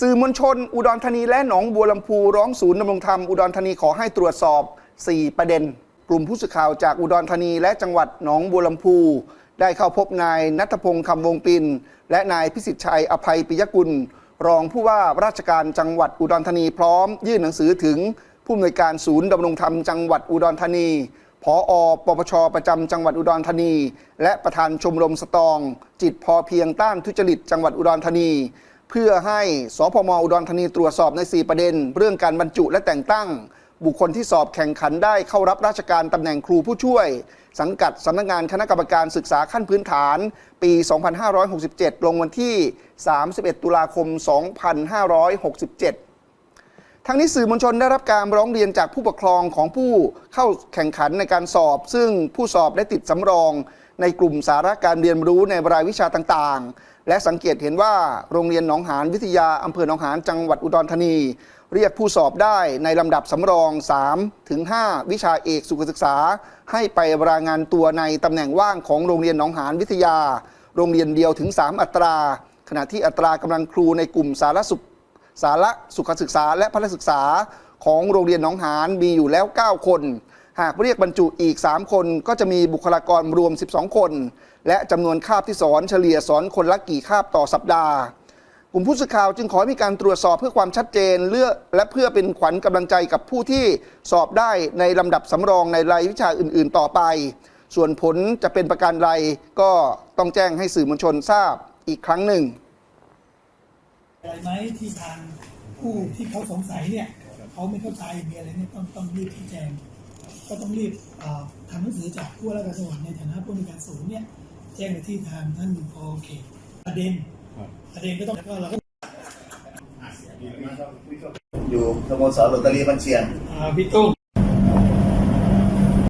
สื่อมวลชน อุดรธานีและหนองบัวลำพูร้องศูนย์ดำรงธรรมอุดรธานีขอให้ตรวจสอบ 4 ประเด็น กลุ่มผู้สื่อข่าวจากอุดรธานีและจังหวัดหนองบัวลำพู ได้เข้าพบนายนัทพงศ์คำวงปิน และนายพิสิทธิ์ชัยอภัยปิยกุล รองผู้ว่าราชการจังหวัดอุดรธานีพร้อม ยื่นหนังสือถึงผู้อำนวยการศูนย์ดำรงธรรมจังหวัดอุดรธานีผอปปช ประจำจังหวัดอุดรธานี และประธานชมรมสตอง จิตพอเพียงต้านทุจริตจังหวัดอุดรธานี เพื่อให้สพมอุดรธานีตรวจสอบใน 4 ประเด็น เรื่องการบรรจุและแต่งตั้ง บุคคลที่สอบแข่งขันได้เข้ารับราชการตำแหน่งครูผู้ช่วย สังกัดสำนักงานคณะกรรมการศึกษาขั้นพื้นฐาน ปี 2567 ลงวันที่ 31 ตุลาคม 2567 ทั้งนี้สื่อมวลชนได้รับการร้องเรียนจากผู้ปกครองของผู้เข้าแข่งขันในการสอบ ซึ่งผู้สอบได้ติดสำรอง ในกลุ่มสาระการเรียนรู้ในรายวิชาต่างๆ และสังเกตเห็นว่าโรงเรียนหนองหานวิทยาอำเภอหนองหานจังหวัดอุดรธานี เรียกผู้สอบได้ในลำดับสำรอง 3 ถึง 5 วิชาเอกสุขศึกษา ให้ไปรายงานตัวในตำแหน่งว่างของโรงเรียนหนองหานวิทยา โรงเรียนเดียวถึง 3 อัตรา ขณะที่อัตรากำลังครูในกลุ่มสารสุข สาระสุขศึกษาและพละศึกษาของโรงเรียนหนองหานมีอยู่แล้ว 9 คน หากเรียกบรรจุอีก 3 คน ก็จะมีบุคลากรรวม 12 คน และจำนวนคาบที่สอนเฉลี่ยสอนคนละกี่คาบต่อสัปดาห์กลุ่มผู้สื่อข่าวจึงขอให้มีการตรวจสอบเพื่อความชัดเจนเลือกและเพื่อเป็นขวัญกำลังใจกับผู้ที่สอบได้ในลำดับสำรองในรายวิชาอื่น ๆ ต่อไป ส่วนผลจะเป็นประการใดก็ต้องแจ้งให้สื่อมวลชนทราบอีกครั้งหนึ่ง อะไรไหมที่ทางผู้ที่เขาสงสัยเนี่ยเขาไม่เข้าใจมีอะไรเนี่ยต้องต้องรีบชี้แจงก็ต้องรีบเอ่อทำหนังสือจากผู้ว่าราชการจังหวัดในฐานะผู้อำนวยการศูนย์เนี่ยแจ้งไปที่ทางท่านพอเขตประเด็นประเด็นก็ต้องแล้วก็เราก็อยู่สโมสรโรตารีบันเชียงอ่าพี่ตุ้ม